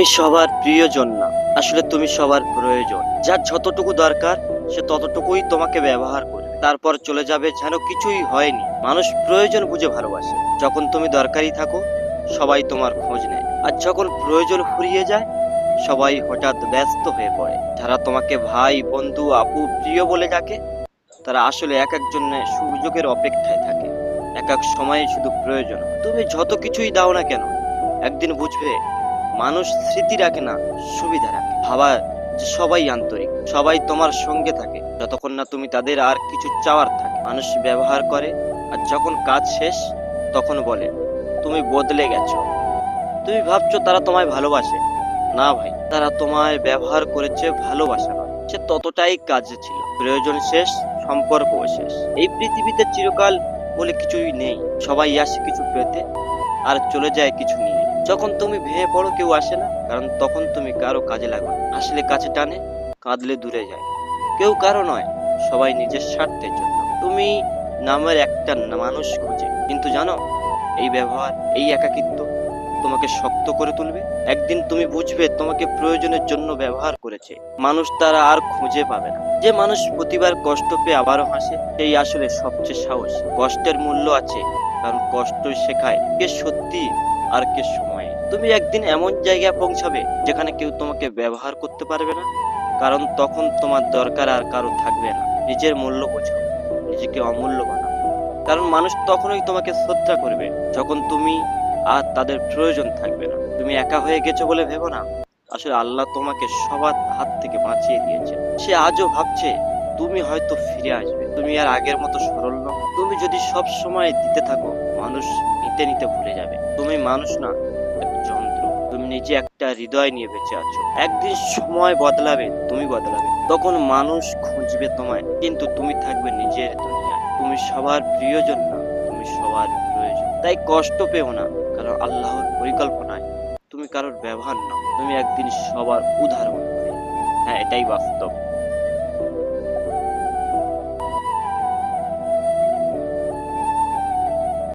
তুমি সবার প্রিয়জন না। আসলে তুমি সবার প্রয়োজন। যার যতটুকু দরকার, সে ততটুকুই তোমাকে ব্যবহার করে। তারপর চলে যাবে যেন কিছুই হয়নি। মানুষ প্রয়োজন বুঝে ভালোবাসে। যখন তুমি দরকারি থাকো, সবাই তোমার খোঁজ নেয়। আর যখন প্রয়োজন ফুরিয়ে যায়, সবাই হঠাৎ ব্যস্ত হয়ে পড়ে। যারা তোমাকে ভাই, বন্ধু, আপু, প্রিয় বলে ডাকে, তারা আসলে এক একজনের সুযোগের অপেক্ষায় থাকে। এক এক সময়ে শুধু প্রয়োজন। তুমি যত কিছুই দাও না কেন, একদিন বুঝবে মানুষ স্মৃতি রাখে না, সুবিধা রাখে। ভাবা যে সবাই আন্তরিক, সবাই তোমার সঙ্গে থাকে। যতক্ষণ না তুমি তাদের আর কিছু চাওয়ার থাকে। মানুষ ব্যবহার করে আর যখন কাজ শেষ, তখন বলে, তুমি বদলে গেছো। তুমি ভাবছ তারা তোমায় ভালোবাসে। না ভাই, তারা তোমায় ব্যবহার করেছে ভালোবাসা নয় সে ততটাই কাজে ছিল। প্রয়োজন শেষ সম্পর্ক শেষ। এই পৃথিবীতে চিরকাল বলে কিছুই নেই। সবাই আসে কিছু পেতে আর চলে যায় কিছু নিয়ে। যখন তুমি ভেঙে পড়ো, কেউ আসে না, কারণ তখন তুমি কারও কাজে লাগো আসলে কাছে টানে, কাঁদলে দূরে যায়। কেউ কারও নয়, সবাই নিজের স্বার্থের জন্য। তুমি নামের একটা মানুষ খুঁজে। কিন্তু জানো, এই ব্যবহার, এই একাকিত্ব তোমাকে শক্ত করে তুলবে। একদিন তুমি বুঝবে তোমাকে প্রয়োজনের জন্য ব্যবহার করেছে। মানুষ তারা আর খুঁজে পাবে না। যে মানুষ প্রতিবার কষ্ট পেয়ে আবারও হাসে, সেই আসলে সবচেয়ে সাহস। কষ্টের মূল্য আছে, কারণ কষ্টই শেখায় কে সত্যি আর কে সময়। তুমি একদিন এমন জায়গায় পৌঁছাবে যেখানে কেউ তোমাকে ব্যবহার করতে পারবে না, কারণ তখন তোমার দরকার আর কারও থাকবে না। নিজের মূল্য বোঝো, নিজেকে অমূল্য বানাও। কারণ মানুষ তখনই তোমাকে শ্রদ্ধা করবে, যখন তুমি আর তাদের প্রয়োজন থাকবে না। তুমি একা হয়ে গেছো বলে ভেবো না। আসলে আল্লাহ তোমাকে সবার হাত থেকে বাঁচিয়ে দিয়েছে। সে আজও ভাবছে, তুমি হয়তো ফিরে আসবে। তুমি আর আগের মতো সরল নও। তুমি যদি সব সময় দিতে থাকো, মানুষ নিতে নিতে ভুলে যাবে। তুমি মানুষ না যন্ত্র। তুমি নিজে একটা হৃদয় নিয়ে বেঁচে আছো। একদিন সময় বদলাবে, তুমি বদলাবে। তখন মানুষ খুঁজবে তোমায়, কিন্তু তুমি থাকবে নিজের দুনিয়ায়। তুমি সবার প্রিয়জন না। তুমি সবার প্রয়োজন। তাই কষ্ট পেও না, কারণ আল্লাহর পরিকল্পনায় তুমি কারোর ব্যবহার নাও, তুমি একদিন সবার উদাহরণ হ্যাঁ এটাই বাস্তব।